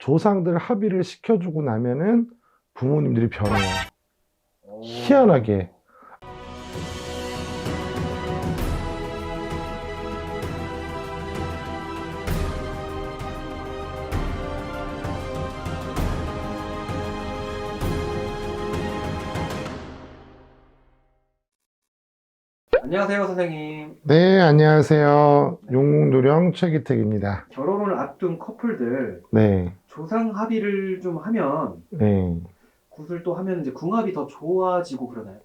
조상들 합의를 시켜주고 나면은 부모님들이 변해요. 오. 희한하게. 안녕하세요, 선생님. 네, 안녕하세요. 용궁도령 최기택입니다. 결혼을 앞둔 커플들 네, 조상 합의를 좀 하면 네. 구슬도 하면 이제 궁합이 더 좋아지고 그러나요?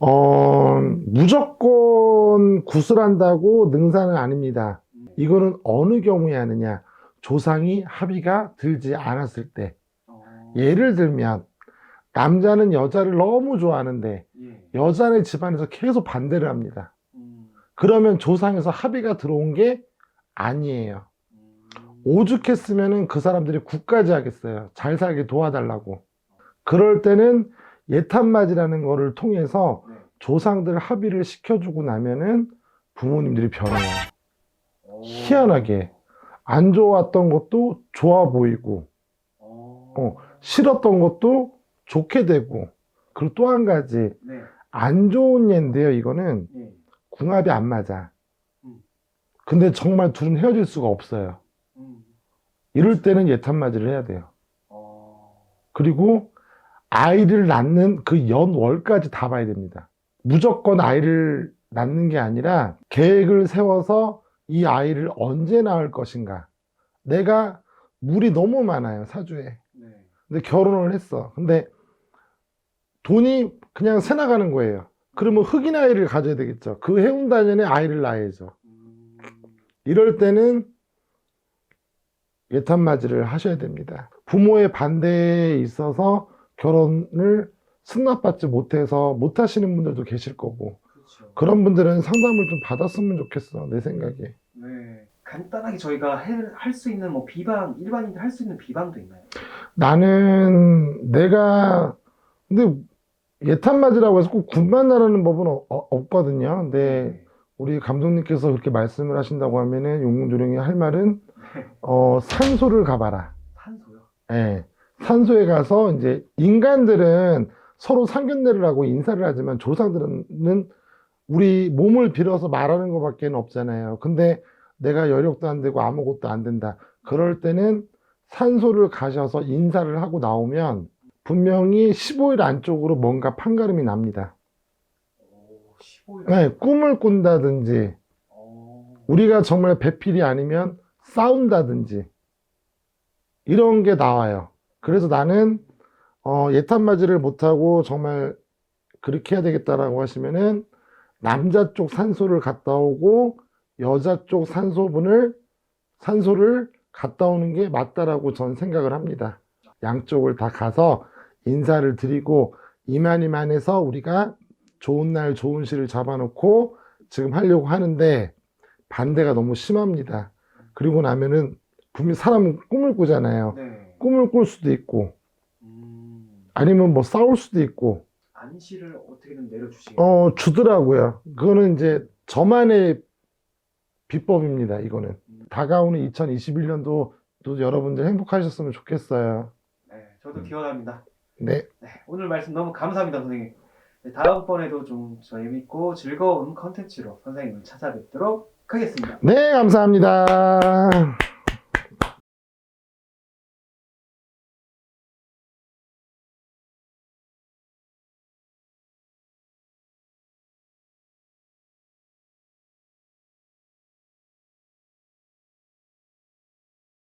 어, 무조건 구슬한다고 능사는 아닙니다. 음. 이거는 어느 경우에 하느냐. 조상이 합의가 들지 않았을 때. 어, 예를 들면, 남자는 여자를 너무 좋아하는데, 예. 여자네 집안에서 계속 반대를 합니다. 음, 그러면 조상에서 합의가 들어온 게 아니에요. 음, 오죽했으면 그 사람들이 국까지 하겠어요. 잘 살게 도와달라고. 그럴 때는 예탄맞이라는 거를 통해서 네. 조상들 합의를 시켜주고 나면은 부모님들이 변해요. 오. 희한하게. 안 좋았던 것도 좋아 보이고, 어. 어. 싫었던 것도 좋게 되고, 그리고 또 한 가지, 네. 안 좋은 예인데요, 이거는. 예. 궁합이 안 맞아. 음. 근데 정말 둘은 헤어질 수가 없어요. 음. 이럴 때는 예탄맞이를 해야 돼요. 어. 그리고 아이를 낳는 그 연월까지 다 봐야 됩니다. 무조건 아이를 낳는 게 아니라 계획을 세워서 이 아이를 언제 낳을 것인가. 내가 물이 너무 많아요, 사주에. 네. 근데 결혼을 했어. 근데 돈이 그냥 새 나가는 거예요. 그러면 흑인 아이를 가져야 되겠죠. 그 해운 다년에 아이를 낳아야죠. 음, 이럴 때는 예탄맞이를 하셔야 됩니다. 부모의 반대에 있어서 결혼을 승낙받지 못해서 못 하시는 분들도 계실 거고 그렇죠. 그런 분들은 상담을 좀 받았으면 좋겠어 내 생각에 네. 간단하게 저희가 할 수 있는 뭐 비방 일반인들 할 수 있는 비방도 있나요? 나는 내가 근데 예탄맞이라고 해서 꼭 군만 나라는 법은 어- 어- 없거든요 근데 우리 감독님께서 그렇게 말씀을 하신다고 하면은 용궁조령이 할 말은 네. 어, 산소를 가봐라 산소요. 예. 산소에 가서 이제 인간들은 서로 상견례를 하고 인사를 하지만 조상들은 우리 몸을 빌어서 말하는 것밖에 없잖아요. 근데 내가 여력도 안 되고 아무것도 안 된다. 그럴 때는 산소를 가셔서 인사를 하고 나오면 분명히 15일 안쪽으로 뭔가 판가름이 납니다. 오, 15일. 네, 꿈을 꾼다든지 어. 우리가 정말 배필이 아니면 싸운다든지 이런 게 나와요. 그래서 나는 어, 예탄맞이를 못하고 정말 그렇게 해야 되겠다라고 하시면은 남자 쪽 산소를 갔다 오고 여자 쪽 산소분을 산소를 갔다 오는 게 맞다라고 전 생각을 합니다. 양쪽을 다 가서 인사를 드리고 이만이만해서 우리가 좋은 날 좋은 시를 잡아놓고 지금 하려고 하는데 반대가 너무 심합니다. 그리고 나면은 분명 사람은 꿈을 꾸잖아요. 네. 꿈을 꿀 수도 있고 음. 아니면 뭐 싸울 수도 있고 안시를 어떻게든 내려주시겠어요? 어 주더라고요. 그거는 이제 저만의 비법입니다. 이거는 다가오는 2021년도 또 여러분들 행복하셨으면 좋겠어요. 네, 저도 기원합니다. 네, 네, 오늘 말씀 너무 감사합니다, 선생님. 네, 다음번에도 좀 재밌고 즐거운 컨텐츠로 선생님을 찾아뵙도록 하겠습니다. 네 감사합니다.